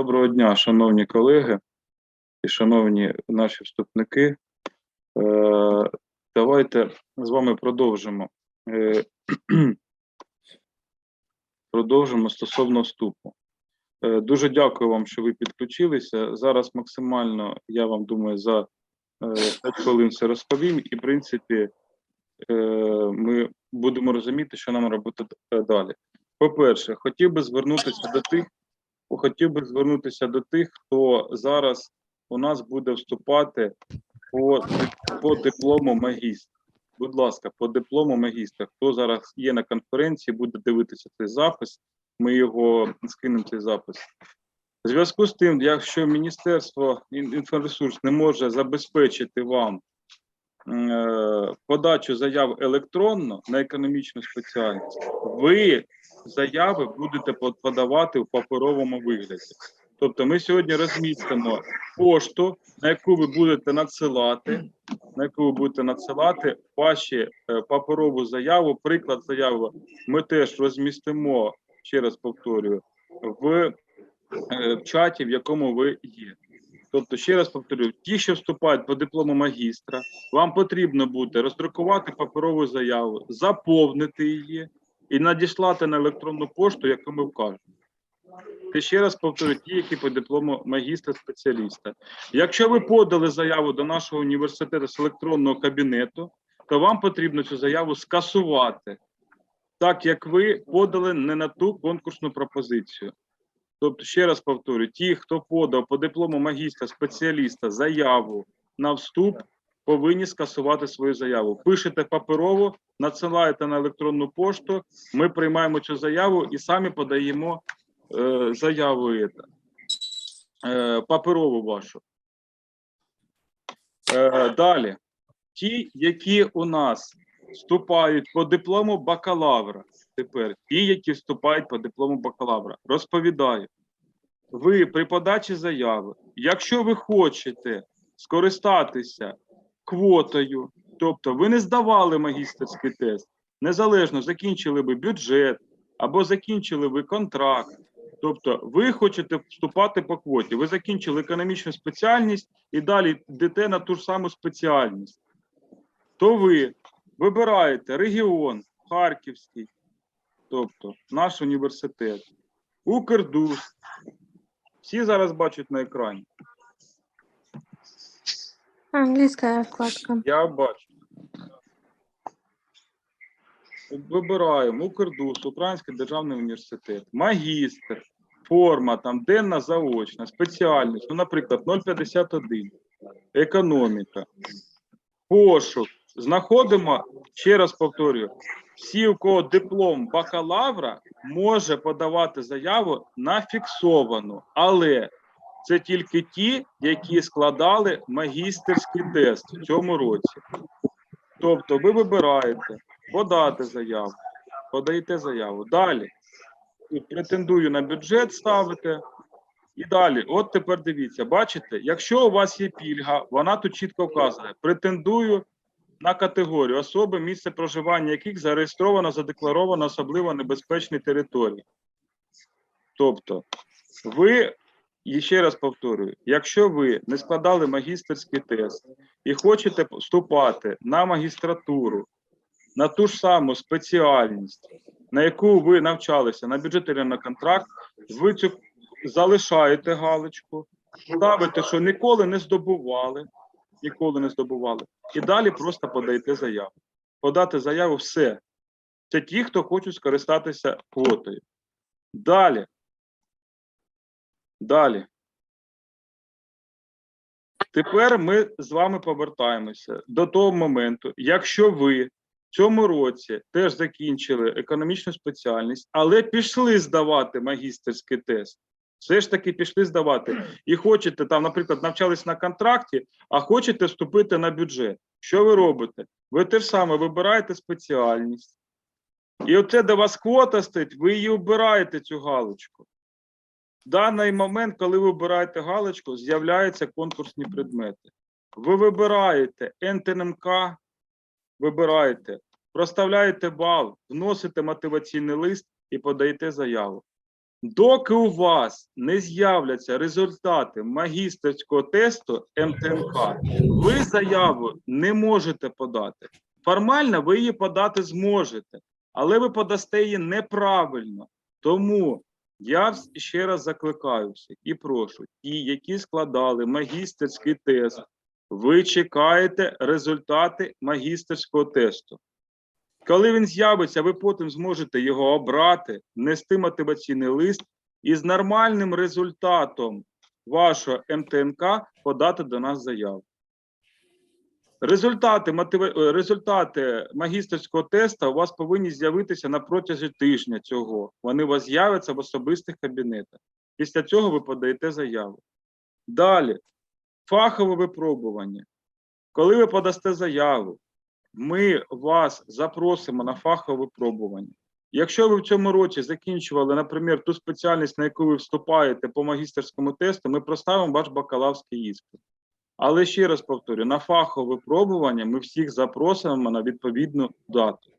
Доброго дня, шановні колеги і шановні наші вступники. Е, Давайте з вами продовжимо. Е, Продовжимо стосовно вступу. Е, Дуже дякую вам, що ви підключилися. Зараз максимально, я вам думаю, за 5 хвилин все розповім, і, в принципі, ми будемо розуміти, що нам робити далі. По-перше, хотів би звернутися до тих, хотів би звернутися до тих, хто зараз у нас буде вступати по, по диплому магістра. Будь ласка, по диплому магістра. Хто зараз є на конференції, буде дивитися цей запис. Ми його скинемо цей запис. В зв'язку з тим, якщо Міністерство ін- інфоресурс не може забезпечити вам е, подачу заяв електронно на економічну спеціальність, ви заяви будете подавати в паперовому вигляді. Тобто ми сьогодні розмістимо пошту, на яку ви будете надсилати, на яку ви будете надсилати ваші е, паперову заяву, приклад заяви ми теж розмістимо, ще раз повторюю, е, в чаті, в якому ви є. Тобто, ще раз повторюю, ті, що вступають по диплому магістра, вам потрібно буде роздрукувати паперову заяву, заповнити її і надіслати на електронну пошту, яку ми вкажемо. Ти ще раз повторю, ті, які по диплому магістра спеціаліста. Якщо ви подали заяву до нашого університету з електронного кабінету, то вам потрібно цю заяву скасувати, так як ви подали не на ту конкурсну пропозицію. Тобто, ще раз повторю, ті, хто подав по диплому магістра спеціаліста заяву на вступ, повинні скасувати свою заяву. Пишете паперово, надсилаєте на електронну пошту. Ми приймаємо цю заяву і самі подаємо е, заяву е, паперову вашу. Е, далі. Ті, які у нас вступають по диплому бакалавра, тепер ті, які вступають по диплому бакалавра, розповідаю. Ви при подачі заяви, якщо ви хочете скористатися квотою, тобто ви не здавали магістерський тест, незалежно закінчили ви бюджет або закінчили ви контракт, тобто ви хочете вступати по квоті, ви закінчили економічну спеціальність і далі йдете на ту ж саму спеціальність, то ви вибираєте регіон Харківський, тобто наш університет, Укрдус. Всі зараз бачать на екрані. Английская вкладка. Я бачу. Вибираємо Укрдус, Український державний університет, магістр, форма, там денна заочна, спеціальність, ну, наприклад, 051, економіка, пошук. Знаходимо, ще раз повторюю, всі, у кого диплом бакалавра, може подавати заяву на фіксовану, але це тільки ті, які складали магістерський тест в цьому році. Тобто ви вибираєте подати заяву, подаєте заяву. Далі претендую на бюджет ставите. І далі, от тепер дивіться, бачите, якщо у вас є пільга, вона тут чітко вказує: претендую на категорію особи, місце проживання яких зареєстровано, задекларовано особливо небезпечні території. Тобто, ви, і ще раз повторюю, якщо ви не складали магістерський тест і хочете вступати на магістратуру, на ту ж саму спеціальність, на яку ви навчалися на бюджеті на контракт, ви цю залишаєте галочку, ставите, що ніколи не здобували, ніколи не здобували, і далі просто подаєте заяву. Подати заяву все. Це ті, хто хочуть скористатися квотою. Далі. Далі. Тепер ми з вами повертаємося до того моменту, якщо ви в цьому році теж закінчили економічну спеціальність, але пішли здавати магістерський тест. Все ж таки пішли здавати. І хочете там, наприклад, навчались на контракті, а хочете вступити на бюджет. Що ви робите? Ви те ж саме вибираєте спеціальність. І оце, де вас квота стоїть, ви її обираєте цю галочку. В даний момент, коли ви обираєте галочку, з'являються конкурсні предмети. Ви вибираєте НТНМК, вибираєте, проставляєте бал, вносите мотиваційний лист і подаєте заяву. Доки у вас не з'являться результати магістерського тесту МТНК, ви заяву не можете подати. Формально ви її подати зможете, але ви подасте її неправильно. Тому я ще раз закликаю всіх і прошу, ті, які складали магістерський тест, ви чекаєте результати магістерського тесту. Коли він з'явиться, ви потім зможете його обрати, внести мотиваційний лист і з нормальним результатом вашого МТНК подати до нас заяву. Результати, е, результати магістерського тесту у вас повинні з'явитися на протязі тижня цього. Вони у вас з'являться в особистих кабінетах. Після цього ви подаєте заяву. Далі, фахове випробування. Коли ви подасте заяву, ми вас запросимо на фахове випробування. Якщо ви в цьому році закінчували, наприклад, ту спеціальність, на яку ви вступаєте по магістерському тесту, ми проставимо ваш бакалаврський іспит. Але ще раз повторю: на фахове випробування ми всіх запросимо на відповідну дату.